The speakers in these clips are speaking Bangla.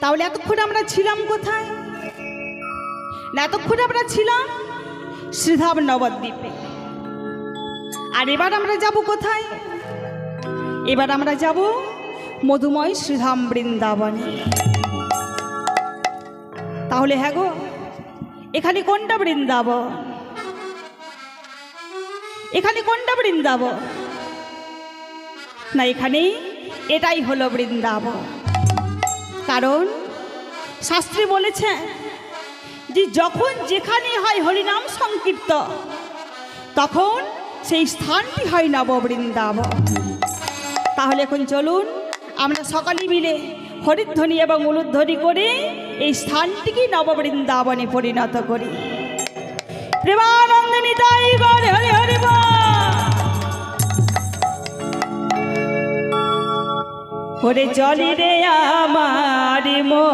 তাহলে এতক্ষণ আমরা ছিলাম কোথায়? না, এতক্ষণ আমরা ছিলাম শ্রীধাম নবদ্বীপে। আর এবার আমরা যাব কোথায়? এবার আমরা যাব মধুময় শ্রীধাম বৃন্দাবনে। তাহলে হ্যাঁ গো, এখানে কোনটা বৃন্দাবন? এখানে কোনটা বৃন্দাবন? না এখানে এটাই হলো বৃন্দাবন। কারণ শাস্ত্রী বলেছে যে যখন যেখানে হয় হরিনাম সংকীর্ত তখন সেই স্থানটি হয় নব বৃন্দাবন তাহলে এখন চলুন, আমরা সকালে মিলে হরিধ্বনি এবং উলুধ্বনি করে এই স্থানটিকে নববৃন্দাবনে পরিণত করি প্রেমানন্দিনী তাই গরে হরি হরি বল। ওরে জলি রে আমার মো।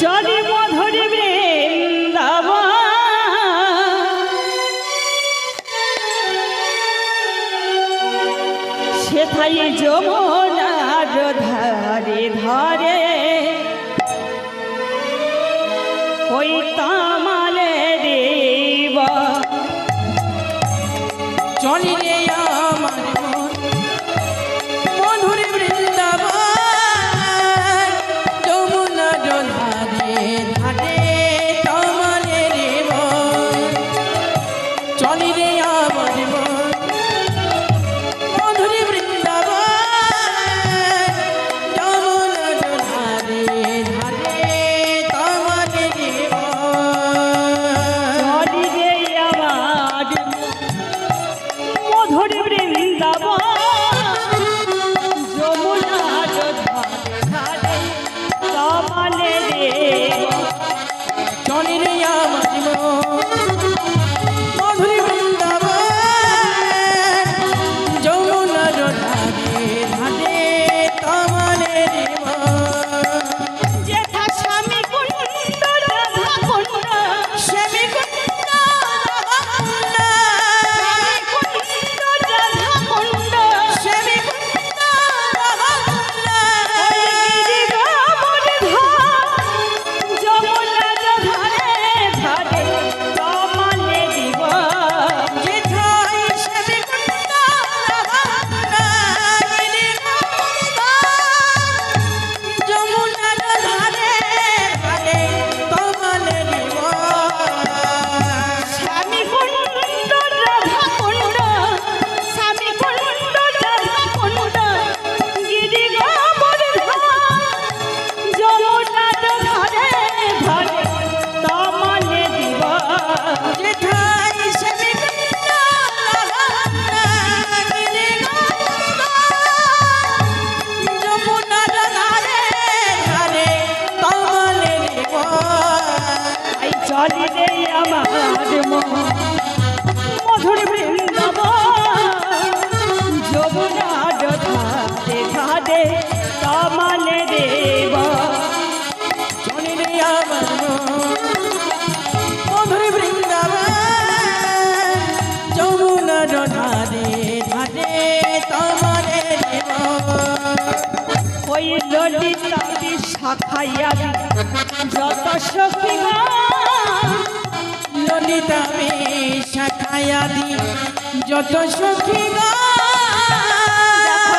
চলি মধুরি বৃন্দাবন। সেথাই যমুনার ধারে ধারে আমার মধুর বৃন্দাবন, যমুনার ধারে ধারে তমালে দেব। চলে আমার যমুনার ধারে ধারে তমালে রে ওই ললিতা শাখাইয়া যত সখী ললিতা শাখায়াদি যত সখী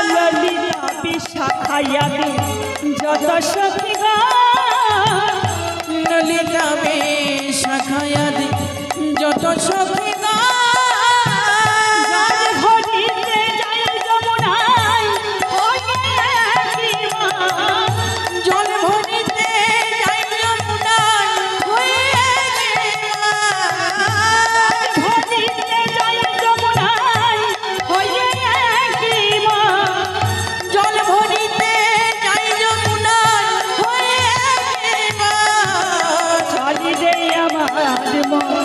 ললিতা দি যত সখী ললিতা আমার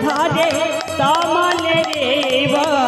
ধরে তমলে রে